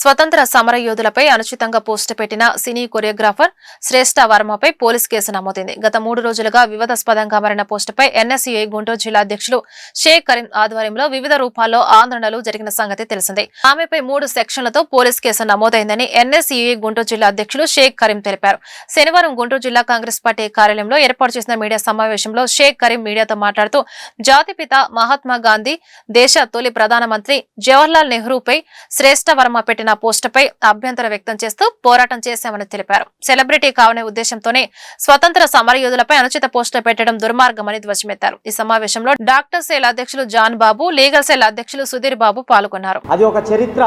స్వతంత్ర సమర యోధులపై అనుచితంగా పోస్టు పెట్టిన సినీ కొరియోగ్రాఫర్ శ్రేష్ఠ వర్మపై పోలీస్ కేసు నమోదైంది. గత మూడు రోజులుగా వివాదాస్పదంగా మారిన పోస్టుపై ఎన్ఎస్యుఐ గుంటూరు జిల్లా అధ్యక్షులు షేక్ కరీం ఆధ్వర్యంలో వివిధ రూపాల్లో ఆందోళనలు జరిగిన సంగతి తెలిసిందే. ఆమెపై మూడు సెక్షన్లతో పోలీస్ కేసు నమోదైందని ఎన్ఎస్యుఐ గుంటూరు జిల్లా అధ్యక్షులు షేక్ కరీం తెలిపారు. శనివారం గుంటూరు జిల్లా కాంగ్రెస్ పార్టీ కార్యాలయంలో ఏర్పాటు చేసిన మీడియా సమావేశంలో షేక్ కరీం మీడియాతో మాట్లాడుతూ జాతిపిత మహాత్మా గాంధీ దేశ తొలి ప్రధానమంత్రి జవహర్లాల్ నెహ్రూపై శ్రేష్ఠ వర్మ పెట్టిన పోస్టుపై అభ్యంతరం వ్యక్తం చేస్తూ పోరాటం చేశామని తెలిపారు. సెలబ్రిటీ కావనే ఉద్దేశంతోనే స్వతంత్ర సమరయోధులపై అనుచిత పోస్టులు పెట్టడం దుర్మార్గమని ధ్వజమెత్తారు. ఈ సమావేశంలో డాక్టర్ సెల్ అధ్యక్షులు జాన్ బాబు లీగల్ సెల్ అధ్యక్షులు సుధీర్ బాబు పాల్గొన్నారు. అది ఒక చరిత్ర.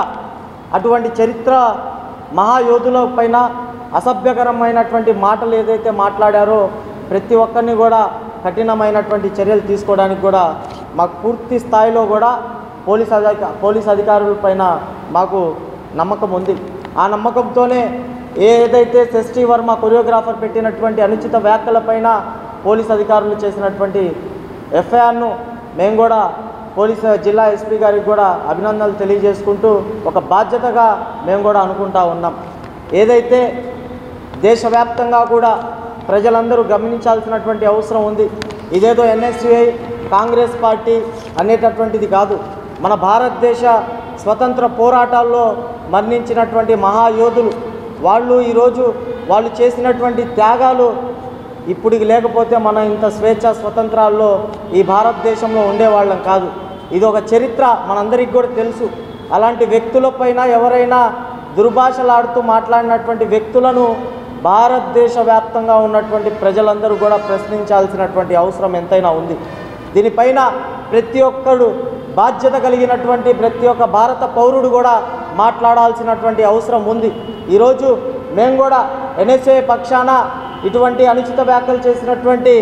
అటువంటి చరిత్ర మహాయోధుల పైన అసభ్యకరమైనటువంటి మాటలు ఏదైతే మాట్లాడారో ప్రతి ఒక్కరిని కూడా కఠినమైనటువంటి చర్యలు తీసుకోవడానికి కూడా మాకు పూర్తి స్థాయిలో కూడా పోలీస్ అధిక పోలీస్ అధికారుల పైన మాకు నమ్మకం ఉంది. ఆ నమ్మకంతోనే ఏదైతే శశి వర్మ కొరియోగ్రాఫర్ పెట్టినటువంటి అనుచిత వ్యాఖ్యలపైన పోలీస్ అధికారులు చేసినటువంటి ఎఫ్ఐఆర్ను మేము కూడా పోలీసు జిల్లా ఎస్పీ గారికి కూడా అభినందనలు తెలియజేసుకుంటూ ఒక బాధ్యతగా మేము కూడా అనుకుంటా ఉన్నాం. ఏదైతే దేశవ్యాప్తంగా కూడా ప్రజలందరూ గమనించాల్సినటువంటి అవసరం ఉంది. ఇదేదో ఎన్ఎస్యుఐ కాంగ్రెస్ పార్టీ అనేటటువంటిది కాదు. మన భారతదేశ స్వతంత్ర పోరాటాల్లో మరణించినటువంటి మహాయోధులు. వాళ్ళు ఈరోజు వాళ్ళు చేసినటువంటి త్యాగాలు ఇప్పటికి లేకపోతే మన ఇంత స్వేచ్ఛ స్వతంత్రాల్లో ఈ భారతదేశంలో ఉండేవాళ్ళం కాదు. ఇది ఒక చరిత్ర మనందరికీ కూడా తెలుసు. అలాంటి వ్యక్తులపైన ఎవరైనా దుర్భాషలాడుతూ మాట్లాడినటువంటి వ్యక్తులను భారతదేశ వ్యాప్తంగా ఉన్నటువంటి ప్రజలందరూ కూడా ప్రశ్నించాల్సినటువంటి అవసరం ఎంతైనా ఉంది. దీనిపైన ప్రతి ఒక్కడు బాధ్యత కలిగినటువంటి ప్రతి ఒక్క భారత పౌరుడు కూడా మాట్లాడాల్సినటువంటి అవసరం ఉంది. ఈరోజు మేము కూడా ఎన్ఎస్ఏ పక్షాన ఇటువంటి అనుచిత వ్యాఖ్యలు చేసినటువంటి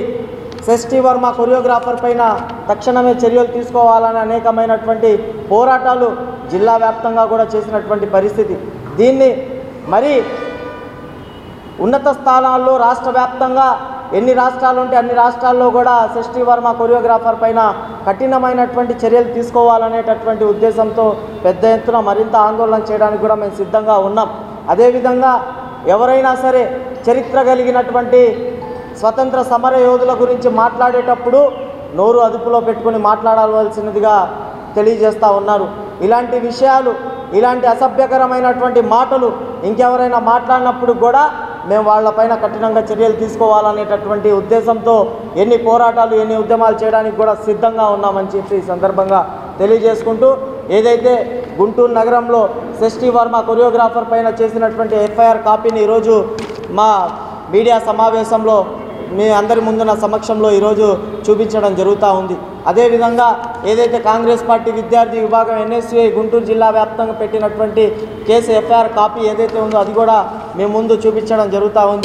షష్ఠి వర్మ కొరియోగ్రాఫర్ పైన తక్షణమే చర్యలు తీసుకోవాలని అనేకమైనటువంటి పోరాటాలు జిల్లా వ్యాప్తంగా కూడా చేసినటువంటి పరిస్థితి. దీన్ని మరి ఉన్నత స్థానాల్లో రాష్ట్ర వ్యాప్తంగా ఎన్ని రాష్ట్రాలు ఉంటే అన్ని రాష్ట్రాల్లో కూడా షష్ఠి వర్మ కొరియోగ్రాఫర్ పైన కఠినమైనటువంటి చర్యలు తీసుకోవాలనేటటువంటి ఉద్దేశంతో పెద్ద ఎత్తున మరింత ఆందోళన చేయడానికి కూడా మేము సిద్ధంగా ఉన్నాం. అదేవిధంగా ఎవరైనా సరే చరిత్ర కలిగినటువంటి స్వతంత్ర సమర యోధుల గురించి మాట్లాడేటప్పుడు నోరు అదుపులో పెట్టుకుని మాట్లాడవలసినదిగా తెలియజేస్తూ ఉన్నారు. ఇలాంటి విషయాలు ఇలాంటి అసభ్యకరమైనటువంటి మాటలు ఇంకెవరైనా మాట్లాడినప్పుడు కూడా మేము వాళ్ళపైన కఠినంగా చర్యలు తీసుకోవాలనేటటువంటి ఉద్దేశంతో ఎన్ని పోరాటాలు ఎన్ని ఉద్యమాలు చేయడానికి కూడా సిద్ధంగా ఉన్నామని చెప్పి ఈ సందర్భంగా తెలియజేసుకుంటూ ఏదైతే గుంటూరు నగరంలో షష్ఠి వర్మ కొరియోగ్రాఫర్ పైన చేసినటువంటి ఎఫ్ఐఆర్ కాపీని ఈరోజు మా మీడియా సమావేశంలో మీ అందరి ముందున్న సమక్షంలో ఈరోజు చూపించడం జరుగుతూ ఉంది. అదేవిధంగా ఏదైతే కాంగ్రెస్ పార్టీ విద్యార్థి విభాగం ఎన్ఎస్యుఐ గుంటూరు జిల్లా వ్యాప్తంగా పెట్టినటువంటి కేసు ఎఫ్ఐఆర్ కాపీ ఏదైతే ఉందో అది కూడా మేము ముందు చూపించడం జరుగుతూ ఉంది.